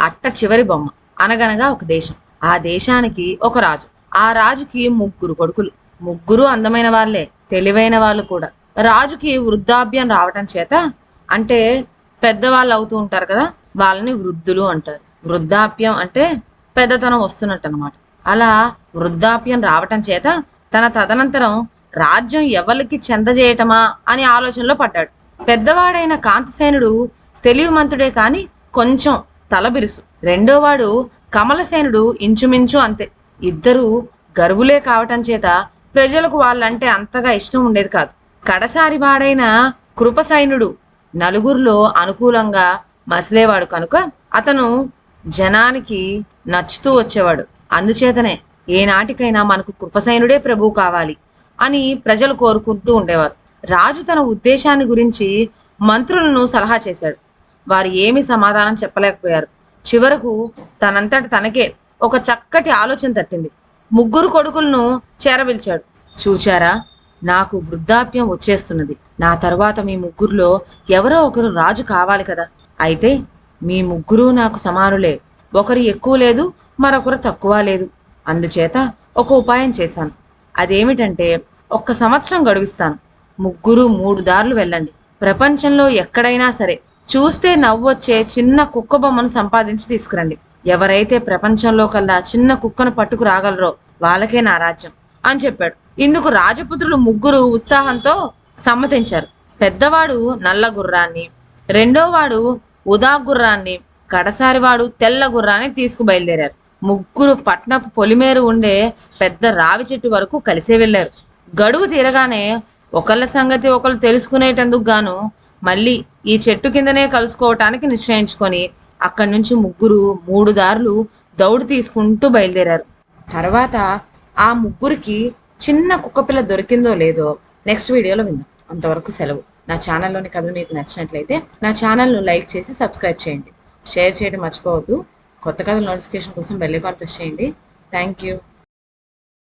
అట్ట చివరి బొమ్మ. అనగనగా ఒక దేశం. ఆ దేశానికి ఒక రాజు. ఆ రాజుకి ముగ్గురు కొడుకులు. ముగ్గురు అందమైన వాళ్ళే తెలివైన వాళ్ళు కూడా. రాజుకి వృద్ధాప్యం రావటం చేత అంటే పెద్దవాళ్ళు అవుతూ ఉంటారు కదా వాళ్ళని వృద్ధులు అంటారు. వృద్ధాప్యం అంటే పెద్దతనం వస్తున్నట్టు అనమాట అలా వృద్ధాప్యం రావటం చేత తన తదనంతరం రాజ్యం ఎవరికి చెందజేయటమా అని ఆలోచనలో పడ్డాడు. పెద్దవాడైన కాంతసేనుడు తెలివిమంతుడే కానీ కొంచెం తలబిరుసు రెండోవాడు కమలసేనుడు ఇంచుమించు అంతే. ఇద్దరూ గర్వులే కావటం చేత ప్రజలకు వాళ్ళంటే అంతగా ఇష్టం ఉండేది కాదు. కడసారి వాడైన కృపసైనుడు నలుగురిలో అనుకూలంగా మసిలేవాడు కనుక అతను జనానికి నచ్చుతూ వచ్చేవాడు. అందుచేతనే ఏనాటికైనా మనకు కృపసైనుడే ప్రభువు కావాలి అని ప్రజలు కోరుకుంటూ ఉండేవారు. రాజు తన ఉద్దేశాన్ని గురించి మంత్రులను సలహా చేశాడు. వారు ఏమీ సమాధానం చెప్పలేకపోయారు. చివరకు తనంతట తనకే ఒక చక్కటి ఆలోచన తట్టింది. ముగ్గురు కొడుకులను చేరబిల్చాడు చూచారా? నాకు వృద్ధాప్యం వచ్చేస్తున్నది. నా తర్వాత మీ ముగ్గురులో ఎవరో ఒకరు రాజు కావాలి కదా. అయితే మీ ముగ్గురు నాకు సమానులే. ఒకరు ఎక్కువ లేదు మరొకరు తక్కువ లేదు. అందుచేత ఒక ఉపాయం చేశాను. అదేమిటంటే ఒక్క సంవత్సరం గడువిస్తాను. ముగ్గురు మూడు దారులు వెళ్ళండి. ప్రపంచంలో ఎక్కడైనా సరే చూస్తే నవ్వొచ్చే చిన్న కుక్క బొమ్మను సంపాదించి తీసుకురండి. ఎవరైతే ప్రపంచంలో కల్లా చిన్న కుక్కను పట్టుకు రాగలరో వాళ్ళకే నా రాజ్యం అని చెప్పాడు. ఇందుకు రాజపుత్రులు ముగ్గురు ఉత్సాహంతో సమ్మతించారు. పెద్దవాడు నల్ల గుర్రాన్ని రెండోవాడు ఉదా గుర్రాన్ని కడసారివాడు తెల్ల గుర్రాన్ని తీసుకు బయలుదేరారు. ముగ్గురు పట్నపు పొలిమేరు ఉండే పెద్ద రావి చెట్టు వరకు కలిసే వెళ్ళారు. గడువు తీరగానే ఒకళ్ళ సంగతి ఒకళ్ళు తెలుసుకునేటందుకు గాను మళ్ళీ ఈ చెట్టు కిందనే కలుసుకోవటానికి నిశ్చయించుకొని అక్కడి నుంచి ముగ్గురు మూడు దారులు దౌడు తీసుకుంటూ బయలుదేరారు. తర్వాత ఆ ముగ్గురికి చిన్న కుక్కపిల్ల దొరికిందో లేదో నెక్స్ట్ వీడియోలో విందాం. అంతవరకు సెలవు. నా ఛానల్లోని కథలు మీకు నచ్చినట్లయితే నా ఛానల్ను లైక్ చేసి సబ్స్క్రైబ్ చేయండి. షేర్ చేయడం మర్చిపోవద్దు. కొత్త కథల నోటిఫికేషన్ కోసం బెల్ ఐకాన్ ప్రెస్ చేయండి. Thank you.